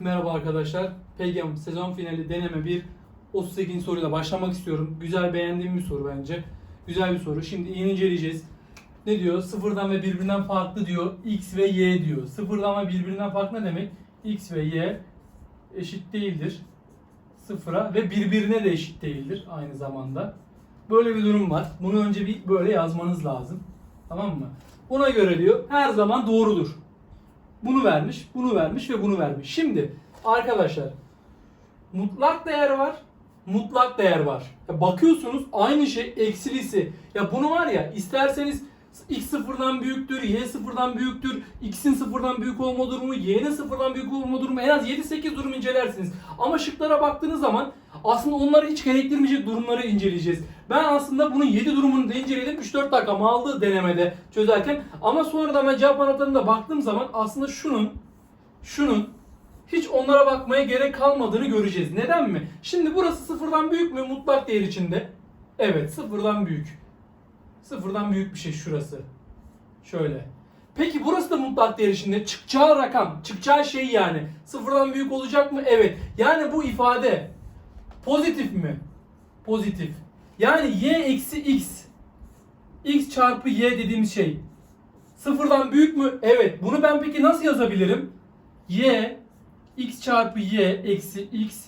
Merhaba arkadaşlar. PGM sezon finali deneme 1 38. soruyla başlamak istiyorum. Güzel beğendiğim bir soru bence. Güzel bir soru. Şimdi inceleyeceğiz. Ne diyor? Sıfırdan ve birbirinden farklı diyor. X ve Y diyor. Sıfırdan ve birbirinden farklı ne demek? X ve Y eşit değildir. Sıfıra ve birbirine de eşit değildir aynı zamanda. Böyle bir durum var. Bunu önce bir böyle yazmanız lazım. Tamam mı? Buna göre diyor her zaman doğrudur. Bunu vermiş, bunu vermiş ve bunu vermiş. Şimdi arkadaşlar mutlak değer var, mutlak değer var. Ya bakıyorsunuz aynı şey eksilisi. Ya bunu var ya isterseniz x sıfırdan büyüktür, y sıfırdan büyüktür, x'in sıfırdan büyük olma durumu, y'nin sıfırdan büyük olma durumu en az 7-8 durum incelersiniz. Ama şıklara baktığınız zaman aslında onları hiç gerektirmeyecek durumları inceleyeceğiz. Ben aslında bunun 7 durumunu da inceledim. 3-4 dakikamı aldı denemede çözerken. Ama sonradan ben cevap anahtarına baktığım zaman aslında şunun, şunun hiç onlara bakmaya gerek kalmadığını göreceğiz. Neden mi? Şimdi burası sıfırdan büyük mü mutlak değer içinde? Evet sıfırdan büyük. Sıfırdan büyük bir şey şurası. Şöyle. Peki burası da mutlak değer içinde. Çıkacağı rakam, çıkacağı şey yani. Sıfırdan büyük olacak mı? Evet. Yani bu ifade pozitif mi? Pozitif. Yani y eksi x. x çarpı y dediğimiz şey. Sıfırdan büyük mü? Evet. Bunu ben peki nasıl yazabilirim? y x çarpı y eksi x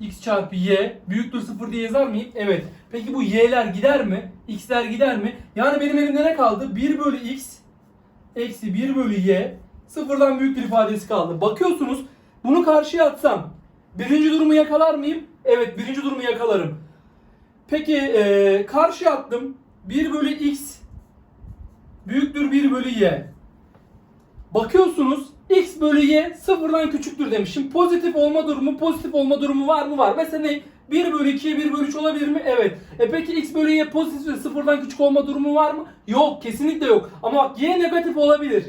x çarpı y büyüktür 0 diye yazar mıyım? Evet. Peki bu y'ler gider mi? x'ler gider mi? Yani benim elimde ne kaldı? 1 bölü x eksi 1 bölü y sıfırdan büyüktür ifadesi kaldı. Bakıyorsunuz bunu karşıya atsam birinci durumu yakalar mıyım? Evet birinci durumu yakalarım. Peki eee karşıya attım. 1 bölü x büyüktür 1 bölü y. Bakıyorsunuz x bölü y sıfırdan küçüktür demiş. Şimdi pozitif olma durumu pozitif olma durumu var mı? Var. Mesela ne? 1 bölü 2'ye 1 bölü 3 olabilir mi? Evet. E peki x bölü y pozitif ve sıfırdan küçük olma durumu var mı? Yok. Kesinlikle yok. Ama bak y negatif olabilir.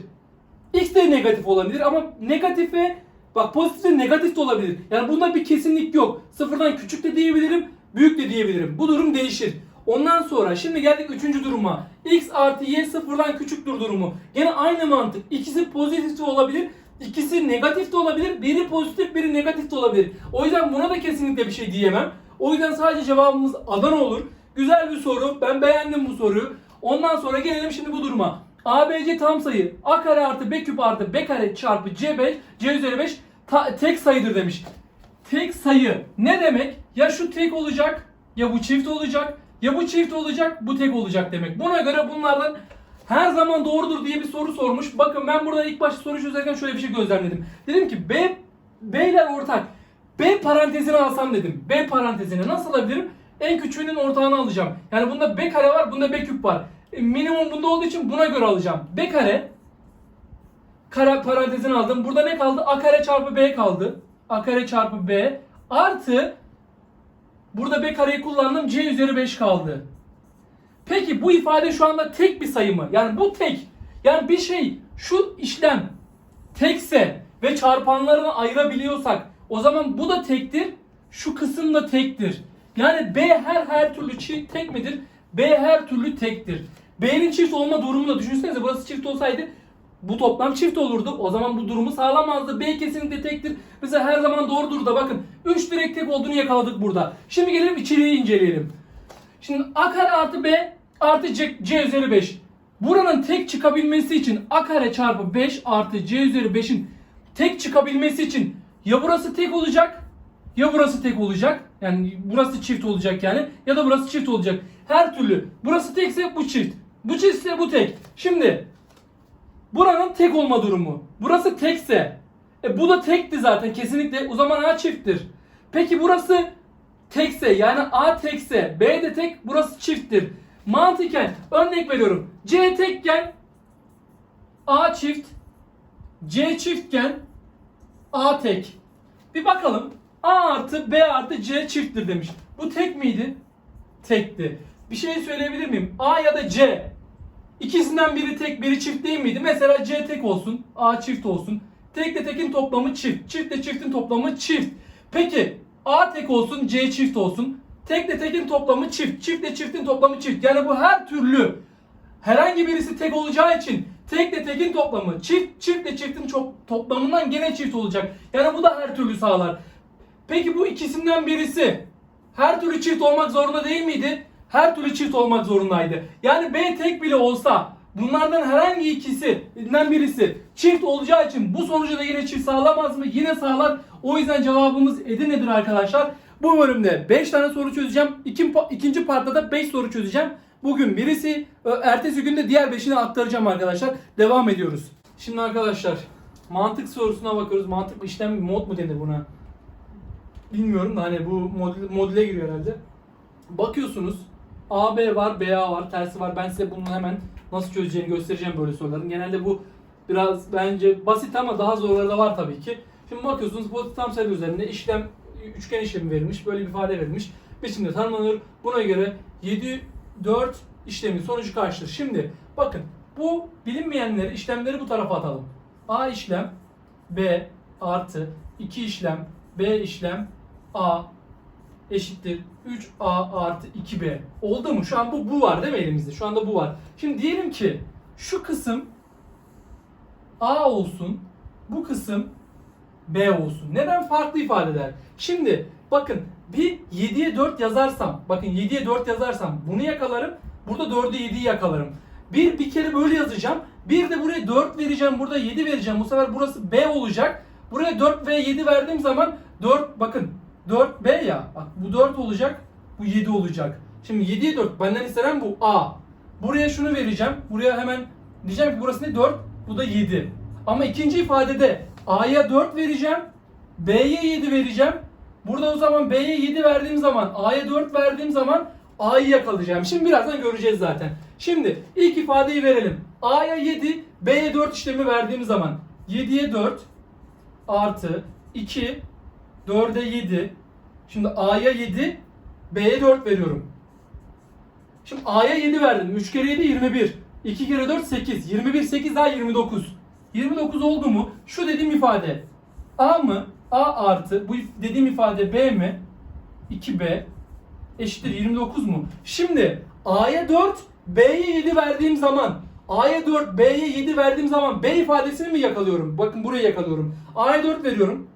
X de negatif olabilir ama negatife bak pozitif de negatif de olabilir. Yani bunda bir kesinlik yok. Sıfırdan küçük de diyebilirim, büyük de diyebilirim. Bu durum değişir. Ondan sonra şimdi geldik üçüncü duruma. X artı Y sıfırdan küçüktür durumu. Gene aynı mantık. İkisi pozitif de olabilir. İkisi negatif de olabilir. Biri pozitif biri negatif de olabilir. O yüzden buna da kesinlikle bir şey diyemem. O yüzden sadece cevabımız Adana olur. Güzel bir soru. Ben beğendim bu soruyu. Ondan sonra gelelim şimdi bu duruma. ABC tam sayı A kare artı B küp artı B kare çarpı C5 C üzeri 5 ta- tek sayıdır demiş. Tek sayı ne demek? Ya şu tek olacak ya bu çift olacak ya bu çift olacak bu tek olacak demek. Buna göre bunlardan her zaman doğrudur diye bir soru sormuş. Bakın ben burada ilk başta soru çözerken şöyle bir şey gözlemledim. Dedim ki B B'ler ortak. B parantezini alsam dedim. B parantezini nasıl alabilirim? En küçüğünün ortağını alacağım. Yani bunda B kare var, bunda B küp var. E, minimum bunda olduğu için buna göre alacağım. B kare kare parantezini aldım. Burada ne kaldı? A kare çarpı B kaldı. A kare çarpı B artı burada B kareyi kullandım. C üzeri 5 kaldı. Peki bu ifade şu anda tek bir sayı mı? Yani bu tek. Yani bir şey şu işlem tekse ve çarpanlarını ayırabiliyorsak o zaman bu da tektir. Şu kısım da tektir. Yani B her her türlü çi- tek midir? B her türlü tektir. B'nin çift olma durumunu düşünsenize burası çift olsaydı bu toplam çift olurdu. O zaman bu durumu sağlamazdı. B kesinlikle tektir. Mesela her zaman doğrudur da bakın 3 direkt tek olduğunu yakaladık burada. Şimdi gelelim içeriği inceleyelim. Şimdi A kare artı B artı C, C üzeri 5. Buranın tek çıkabilmesi için A kare çarpı 5 artı C üzeri 5'in tek çıkabilmesi için ya burası tek olacak ya burası tek olacak. Yani burası çift olacak yani ya da burası çift olacak. Her türlü burası tekse bu çift. Bu çiftse bu tek. Şimdi buranın tek olma durumu. Burası tekse e bu da tekti zaten kesinlikle. O zaman A çifttir. Peki burası tekse yani A tekse B de tek burası çifttir. Mantıken örnek veriyorum. C tekken A çift C çiftken A tek. Bir bakalım. A artı B artı C çifttir demiş. Bu tek miydi? Tekti. Bir şey söyleyebilir miyim? A ya da C. İkisinden biri tek biri çift değil miydi? Mesela C tek olsun. A çift olsun. Tekle tekin toplamı çift. Çiftle çiftin toplamı çift. Peki A tek olsun C çift olsun. Tekle tekin toplamı çift. Çiftle çiftin toplamı çift. Yani bu her türlü herhangi birisi tek olacağı için Tekle tekin toplamı, çift çiftle çiftin çok toplamından gene çift olacak. Yani bu da her türlü sağlar. Peki bu ikisinden birisi her türlü çift olmak zorunda değil miydi? Her türlü çift olmak zorundaydı. Yani B tek bile olsa bunlardan herhangi ikisinden birisi çift olacağı için bu sonucu da yine çift sağlamaz mı? Yine sağlar. O yüzden cevabımız Edirne'dir arkadaşlar. Bu bölümde 5 tane soru çözeceğim. İkinci, ikinci partta da 5 soru çözeceğim. Bugün birisi, ertesi günde diğer 5'ini aktaracağım arkadaşlar. Devam ediyoruz. Şimdi arkadaşlar mantık sorusuna bakıyoruz. Mantık işlem mod mu denir buna? Bilmiyorum da hani bu modül, modüle giriyor herhalde. Bakıyorsunuz AB var, BA var, tersi var. Ben size bunu hemen nasıl çözeceğini göstereceğim böyle soruların. Genelde bu biraz bence basit ama daha zorları da var tabii ki. Şimdi bakıyorsunuz bu tam sayı üzerinde işlem üçgen işlemi verilmiş. Böyle bir ifade verilmiş. Biçimde tanımlanıyor. Buna göre 7 4 işlemin sonucu kaçtır? Şimdi bakın bu bilinmeyenleri işlemleri bu tarafa atalım. A işlem B artı 2 işlem B işlem A eşittir 3A artı 2B. Oldu mu? Şu an bu, bu var değil mi elimizde? Şu anda bu var. Şimdi diyelim ki şu kısım A olsun. Bu kısım B olsun. Neden farklı ifadeler? Şimdi bakın bir 7'ye 4 yazarsam, bakın 7'ye 4 yazarsam bunu yakalarım. Burada 4'e 7'yi yakalarım. Bir bir kere böyle yazacağım. Bir de buraya 4 vereceğim. Burada 7 vereceğim. Bu sefer burası B olacak. Buraya 4 ve 7 verdiğim zaman 4 bakın 4 B ya. Bak bu 4 olacak. Bu 7 olacak. Şimdi 7'ye 4 benden istenen bu A. Buraya şunu vereceğim. Buraya hemen diyeceğim ki burası ne 4? Bu da 7. Ama ikinci ifadede A'ya 4 vereceğim. B'ye 7 vereceğim. Burada o zaman B'ye 7 verdiğim zaman A'ya 4 verdiğim zaman A'yı yakalayacağım. Şimdi birazdan göreceğiz zaten. Şimdi ilk ifadeyi verelim. A'ya 7, B'ye 4 işlemi verdiğim zaman 7'ye 4 artı 2 4'e 7. Şimdi A'ya 7, B'ye 4 veriyorum. Şimdi A'ya 7 verdim. 3 kere 7 21. 2 kere 4 8. 21 8 daha 29. 29 oldu mu? Şu dediğim ifade A mı? A artı bu dediğim ifade B mi? 2B eşittir 29 mu? Şimdi A'ya 4, B'ye 7 verdiğim zaman A'ya 4, B'ye 7 verdiğim zaman B ifadesini mi yakalıyorum? Bakın burayı yakalıyorum. A'ya 4 veriyorum.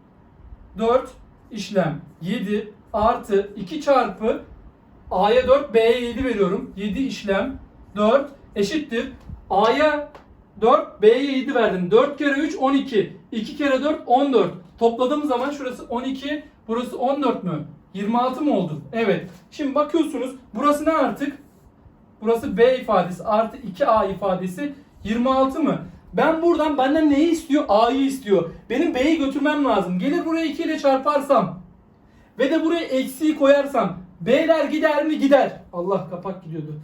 4 işlem 7 artı 2 çarpı A'ya 4 B'ye 7 veriyorum. 7 işlem 4 eşittir. A'ya 4 B'ye 7 verdim. 4 kere 3 12. 2 kere 4 14. Topladığım zaman şurası 12 burası 14 mü? 26 mı oldu? Evet. Şimdi bakıyorsunuz burası ne artık? Burası B ifadesi artı 2A ifadesi 26 mı? Ben buradan benden neyi istiyor? A'yı istiyor. Benim B'yi götürmem lazım. Gelir buraya 2 ile çarparsam ve de buraya eksiği koyarsam B'ler gider mi? Gider. Allah kapak gidiyordu.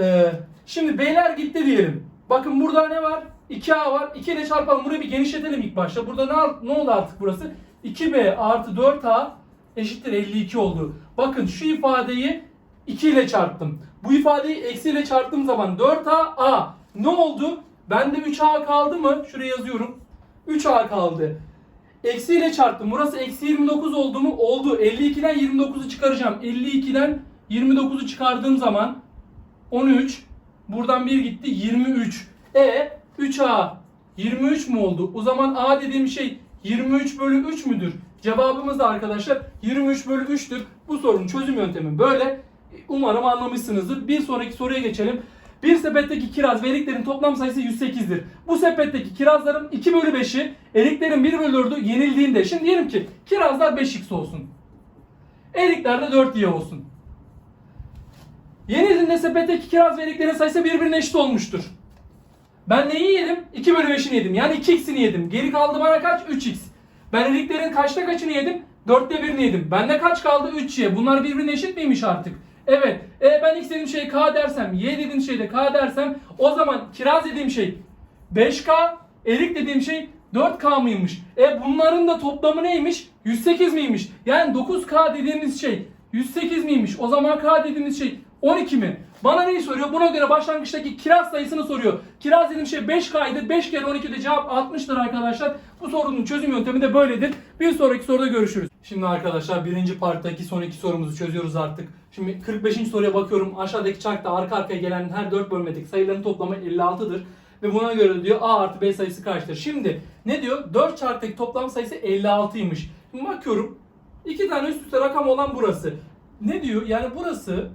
Ee, şimdi B'ler gitti diyelim. Bakın burada ne var? 2A var. 2 ile çarpalım. Burayı bir genişletelim ilk başta. Burada ne, ne oldu artık burası? 2B artı 4A eşittir 52 oldu. Bakın şu ifadeyi 2 ile çarptım. Bu ifadeyi eksi ile çarptığım zaman 4A A. Ne oldu? Bende 3A kaldı mı? Şuraya yazıyorum. 3A kaldı. Eksi ile çarptım. Burası eksi 29 oldu mu? Oldu. 52'den 29'u çıkaracağım. 52'den 29'u çıkardığım zaman 13. Buradan 1 gitti 23. E 3A 23 mu oldu? O zaman A dediğim şey 23 bölü 3 müdür? Cevabımız da arkadaşlar 23 bölü 3'tür. Bu sorunun çözüm yöntemi böyle. Umarım anlamışsınızdır. Bir sonraki soruya geçelim. Bir sepetteki kiraz ve eriklerin toplam sayısı 108'dir. Bu sepetteki kirazların 2 bölü 5'i, eriklerin 1 bölü 4'ü yenildiğinde. Şimdi diyelim ki kirazlar 5x olsun. Erikler de 4y olsun. Yenildiğinde sepetteki kiraz ve eriklerin sayısı birbirine eşit olmuştur. Ben neyi yedim? 2 bölü 5'ini yedim. Yani 2x'ini yedim. Geri kaldı bana kaç? 3x. Ben eriklerin kaçta kaçını yedim? 4'te 1'ini yedim. Bende kaç kaldı? 3y. Bunlar birbirine eşit miymiş artık? Evet. E ben x dediğim şey k dersem, y dediğim şey de k dersem o zaman kiraz dediğim şey 5k, erik dediğim şey 4k mıymış? E bunların da toplamı neymiş? 108 miymiş? Yani 9k dediğimiz şey 108 miymiş? O zaman k dediğimiz şey 12 mi? Bana neyi soruyor? Buna göre başlangıçtaki kiraz sayısını soruyor. Kiraz dediğim şey 5K'ydı. 5 kere 12'de cevap 60'tır arkadaşlar. Bu sorunun çözüm yöntemi de böyledir. Bir sonraki soruda görüşürüz. Şimdi arkadaşlar birinci parttaki son iki sorumuzu çözüyoruz artık. Şimdi 45. soruya bakıyorum. Aşağıdaki çarkta arka arkaya gelen her 4 bölmedeki sayıların toplamı 56'dır. ve buna göre diyor A artı B sayısı kaçtır? Şimdi ne diyor? 4 çarptaki toplam sayısı 56'ymış. Şimdi bakıyorum. iki tane üst üste rakam olan burası. Ne diyor? Yani burası,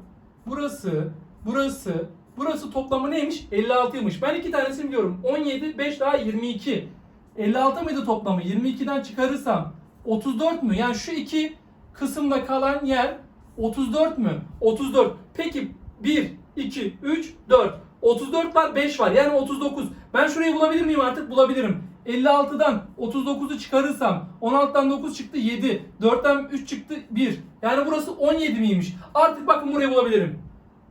burası, burası, burası toplamı neymiş? 56'ymış. Ben iki tanesini biliyorum. 17, 5 daha 22. 56 mıydı toplamı? 22'den çıkarırsam 34 mü? Yani şu iki kısımda kalan yer 34 mü? 34. Peki 1, 2, 3, 4. 34 var 5 var yani 39. Ben şurayı bulabilir miyim artık? Bulabilirim. 56'dan 39'u çıkarırsam 16'dan 9 çıktı 7. 4'ten 3 çıktı 1. Yani burası 17 miymiş? Artık bakın burayı bulabilirim.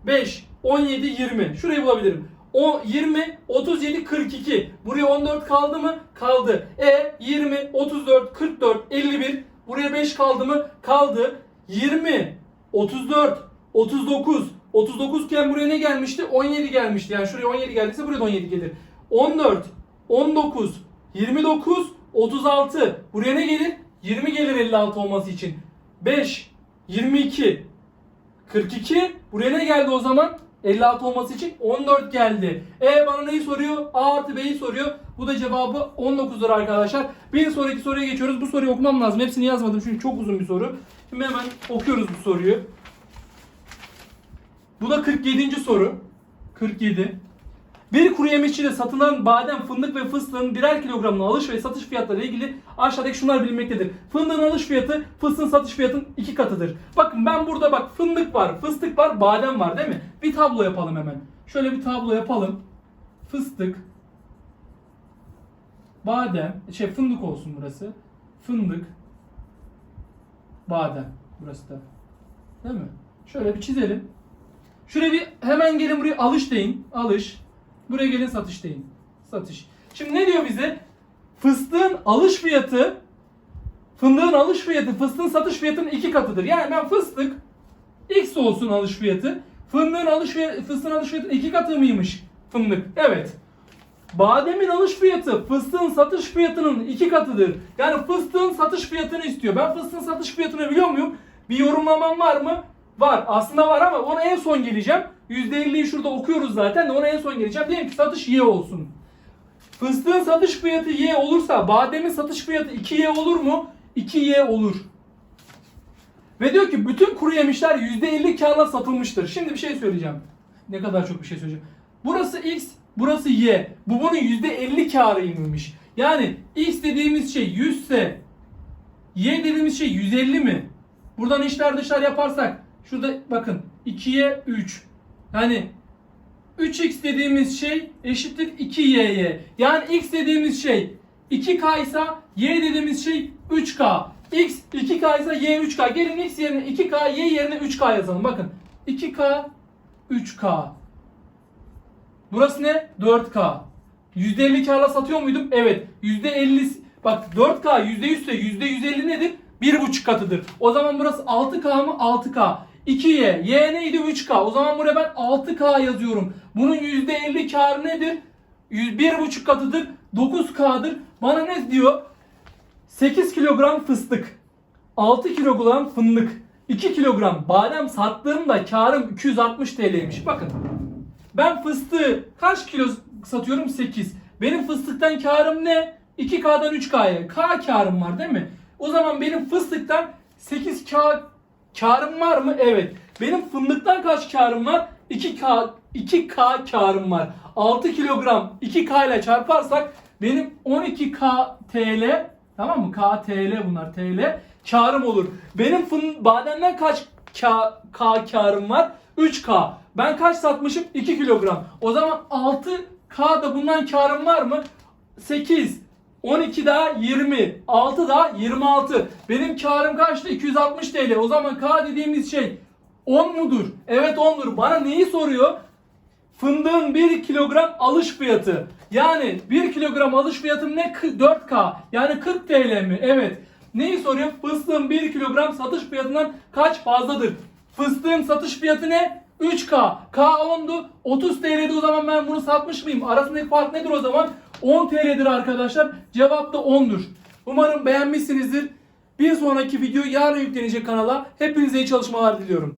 5, 17, 20. Şurayı bulabilirim. O 20, 37, 42. Buraya 14 kaldı mı? Kaldı. E 20, 34, 44, 51. Buraya 5 kaldı mı? Kaldı. 20, 34, 39. 39 iken buraya ne gelmişti? 17 gelmişti. Yani şuraya 17 geldiyse buraya da 17 gelir. 14, 19, 29, 36. Buraya ne gelir? 20 gelir 56 olması için. 5, 22, 42. Buraya ne geldi o zaman? 56 olması için 14 geldi. E bana neyi soruyor? A artı B'yi soruyor. Bu da cevabı 19'dur arkadaşlar. Bir sonraki soruya geçiyoruz. Bu soruyu okumam lazım. Hepsini yazmadım çünkü çok uzun bir soru. Şimdi hemen okuyoruz bu soruyu. Bu da 47. soru. 47. Bir kuru yemişçide satılan badem, fındık ve fıstığın birer kilogramının alış ve satış fiyatları ile ilgili aşağıdaki şunlar bilinmektedir. Fındığın alış fiyatı fıstığın satış fiyatının iki katıdır. Bakın ben burada bak fındık var, fıstık var, badem var değil mi? Bir tablo yapalım hemen. Şöyle bir tablo yapalım. Fıstık, badem, şey fındık olsun burası. Fındık, badem burası da. Değil mi? Şöyle bir çizelim. Şuraya bir hemen gelin buraya alış deyin. Alış. Buraya gelin satış deyin. Satış. Şimdi ne diyor bize? Fıstığın alış fiyatı fındığın alış fiyatı fıstığın satış fiyatının iki katıdır. Yani ben fıstık X olsun alış fiyatı. Fındığın alış fiyatı, fıstığın alış fiyatının iki katı mıymış fındık? Evet. Bademin alış fiyatı fıstığın satış fiyatının iki katıdır. Yani fıstığın satış fiyatını istiyor. Ben fıstığın satış fiyatını biliyor muyum? Bir yorumlamam var mı? Var. Aslında var ama ona en son geleceğim. %50'yi şurada okuyoruz zaten ona en son geleceğim. Diyelim ki satış Y olsun. Fıstığın satış fiyatı Y olursa bademin satış fiyatı 2Y olur mu? 2Y olur. Ve diyor ki bütün kuru yemişler %50 karla satılmıştır. Şimdi bir şey söyleyeceğim. Ne kadar çok bir şey söyleyeceğim. Burası X, burası Y. Bu bunun %50 karıymış. Yani X dediğimiz şey 100 ise Y dediğimiz şey 150 mi? Buradan işler dışlar yaparsak şurada bakın 2'ye 3. Yani 3x dediğimiz şey eşittir 2y'ye. Yani x dediğimiz şey 2k ise y dediğimiz şey 3k. x 2k ise y 3k. Gelin x yerine 2k, y yerine 3k yazalım. Bakın 2k, 3k. Burası ne? 4k. %50 karla satıyor muydum? Evet. %50 bak 4k %100 ise %150 nedir? 1,5 katıdır. O zaman burası 6k mı? 6k. 2y. Y neydi? 3k. O zaman buraya ben 6k yazıyorum. Bunun %50 karı nedir? 1,5 katıdır. 9k'dır. Bana ne diyor? 8 kilogram fıstık. 6 kilogram fındık. 2 kilogram badem sattığımda karım 260 TL'ymiş. Bakın. Ben fıstığı kaç kilo satıyorum? 8. Benim fıstıktan karım ne? 2K'dan 3K'ya. K karım var değil mi? O zaman benim fıstıktan 8K karım var mı? Evet. Benim fındıktan kaç karım var? 2K 2K karım var. 6 kilogram 2K ile çarparsak benim 12K TL tamam mı? K TL bunlar TL karım olur. Benim fın bademden kaç K, K karım var? 3K. Ben kaç satmışım? 2 kilogram. O zaman 6K da bundan karım var mı? 8. 12 daha 20. 6 daha 26. Benim karım kaçtı? 260 TL. O zaman K dediğimiz şey 10 mudur? Evet 10'dur. Bana neyi soruyor? Fındığın 1 kilogram alış fiyatı. Yani 1 kilogram alış fiyatım ne? K- 4K. Yani 40 TL mi? Evet. Neyi soruyor? Fıstığın 1 kilogram satış fiyatından kaç fazladır? Fıstığın satış fiyatı ne? 3K. K 10'du. 30 TL'di o zaman ben bunu satmış mıyım? Arasındaki fark nedir o zaman? 10 TL'dir arkadaşlar. Cevap da 10'dur. Umarım beğenmişsinizdir. Bir sonraki video yarın yüklenecek kanala. Hepinize iyi çalışmalar diliyorum.